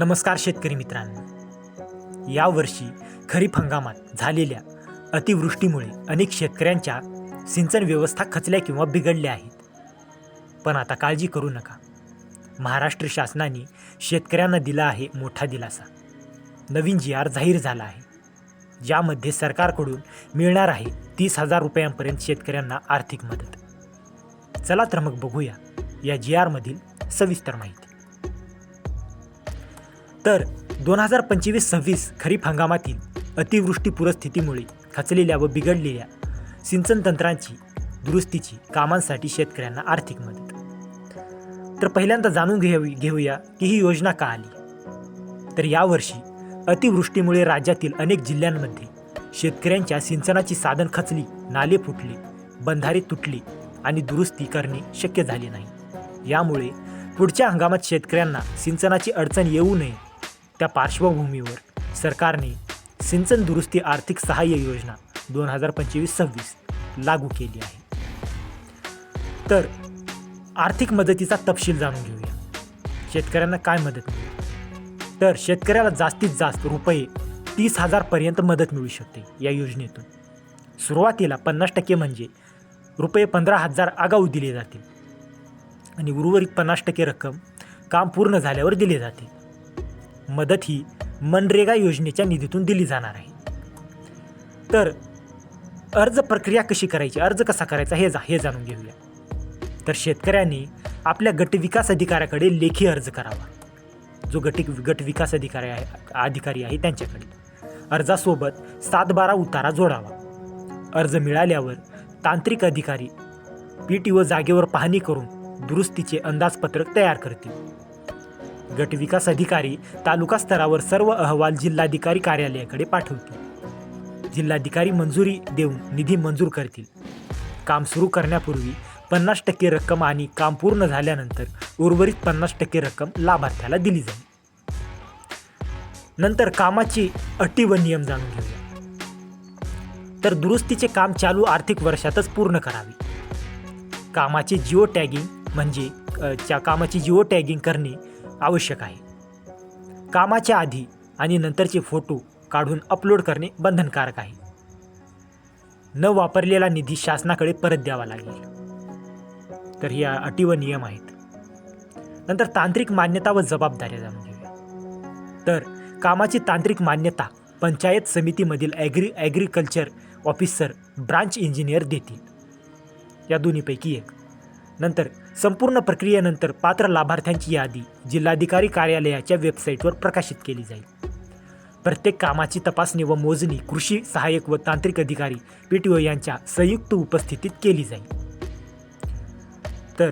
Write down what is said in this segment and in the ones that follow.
नमस्कार शेतकरी मित्रांनो. यावर्षी खरीप हंगामात झालेल्या अतिवृष्टीमुळे अनेक शेतकऱ्यांच्या सिंचन व्यवस्था खचल्या किंवा बिघडल्या आहेत. पण आता काळजी करू नका. महाराष्ट्र शासनाने शेतकऱ्यांना दिला आहे मोठा दिलासा. नवीन जी आर जाहीर झाला आहे. ज्यामध्ये सरकारकडून मिळणार आहे तीस हजार रुपयांपर्यंत शेतकऱ्यांना आर्थिक मदत. चला तर मग बघूया या जी आरमधील सविस्तर माहिती. तर दोन हजार पंचवीस सव्वीस खरीप हंगामातील अतिवृष्टी पूरस्थितीमुळे खचलेल्या व बिघडलेल्या सिंचन तंत्रांची दुरुस्तीची कामांसाठी शेतकऱ्यांना आर्थिक मदत. तर पहिल्यांदा जाणून घेऊ घेऊया की ही योजना का आली? तर यावर्षी अतिवृष्टीमुळे राज्यातील अनेक जिल्ह्यांमध्ये शेतकऱ्यांच्या सिंचनाची साधन खचली नाले फुटले बंधारे तुटले आणि दुरुस्ती करणे शक्य झाले नाही. यामुळे पुढच्या हंगामात शेतकऱ्यांना सिंचनाची अडचण येऊ नये त्या पार्श्वभूमीवर सरकारने सिंचन दुरुस्ती आर्थिक सहाय्य योजना दोन हजार पंचवीस सव्वीस लागू केली आहे. तर आर्थिक मदतीचा तपशील जाणून घेऊया. शेतकऱ्यांना काय मदत मिळेल? तर शेतकऱ्याला जास्तीत जास्त रुपये तीस हजारपर्यंत मदत मिळू शकते या योजनेतून. सुरुवातीला पन्नास टक्के म्हणजे रुपये पंधरा हजार आगाऊ दिले जातील आणि उर्वरित पन्नास टक्के रक्कम काम पूर्ण झाल्यावर दिले जाते. मदत ही मनरेगा योजनेच्या निधीतून दिली जाणार आहे. तर अर्ज प्रक्रिया कशी करायची? अर्ज कसा करायचा? हे जा हे जाणून घेऊया. तर शेतकऱ्यांनी आपल्या गट विकास अधिकाऱ्याकडे लेखी अर्ज करावा. जो गट गट विकास अधिकारी आहे अधिकारी आहे त्यांच्याकडे. अर्जासोबत सात बारा उतारा जोडावा. अर्ज मिळाल्यावर तांत्रिक अधिकारी पी टी जागेवर पाहणी करून दुरुस्तीचे अंदाजपत्रक तयार करतील. गट विकास अधिकारी तालुका स्तरावर सर्व अहवाल जिल्हाधिकारी कार्यालयाकडे पाठवतील. जिल्हाधिकारी मंजुरी देऊन निधी मंजूर करतील. काम सुरू करण्यापूर्वी पन्नास टक्के रक्कम आणि काम पूर्ण झाल्यानंतर उर्वरित पन्नास टक्के रक्कम लाभार्थ्याला दिली जाईल. नंतर कामाची अटी व नियम जाणून घेऊया. तर दुरुस्तीचे काम चालू आर्थिक वर्षातच पूर्ण करावे. कामाचे जिओ टॅगिंग म्हणजे च्या कामाची जिओ टॅगिंग करणे आवश्यक आहे. कामाच्या आधी आणि नंतरचे फोटो काढून अपलोड करणे बंधनकारक आहे. न वापरलेला निधी शासनाकडे परत द्यावा लागेल. तर या अटी व नियम आहेत. नंतर तांत्रिक मान्यता व जबाबदाऱ्या जाणून घेऊया. तर कामाची तांत्रिक मान्यता पंचायत समितीमधील agri agriculture officer branch engineer देतील. या दोन्हीपैकी एक. नंतर संपूर्ण प्रक्रियेनंतर पात्र लाभार्थ्यांची यादी जिल्हाधिकारी कार्यालयाच्या वेबसाईटवर प्रकाशित केली जाईल. प्रत्येक कामाची तपासणी व मोजणी कृषी सहाय्यक व तांत्रिक अधिकारी पी टी ओ यांच्या संयुक्त उपस्थितीत केली जाईल. तर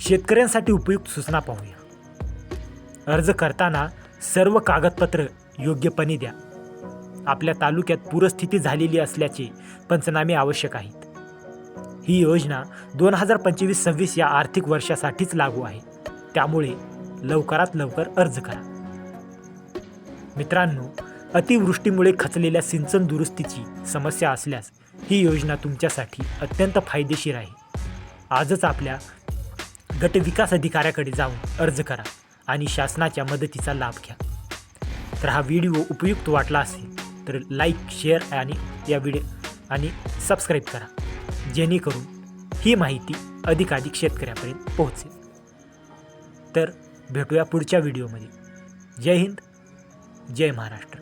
शेतकऱ्यांसाठी उपयुक्त सूचना पाहूया. अर्ज करताना सर्व कागदपत्र योग्यपणे द्या. आपल्या तालुक्यात पूरस्थिती झालेली असल्याचे पंचनामे आवश्यक आहेत. ही योजना दोन हजार पंचवीस सव्वीस या आर्थिक वर्षासाठीच लागू आहे. त्यामुळे लवकरात लवकर अर्ज करा. मित्रांनो अतिवृष्टीमुळे खचलेल्या सिंचन दुरुस्तीची समस्या असल्यास ही योजना तुमच्यासाठी अत्यंत फायदेशीर आहे. आजच आपल्या गट विकास अधिकाऱ्याकडे जाऊन अर्ज करा आणि शासनाच्या मदतीचा लाभ घ्या. तर हा व्हिडिओ उपयुक्त वाटला असेल तर लाईक शेअर आणि या व्हिडिओ आणि सबस्क्राईब करा. जेणेकरून ही माहिती अधिकाधिक शेतकऱ्यापर्यंत पोहोचेल. तर भेटूया पुढच्या व्हिडिओमध्ये. जय हिंद जय महाराष्ट्र.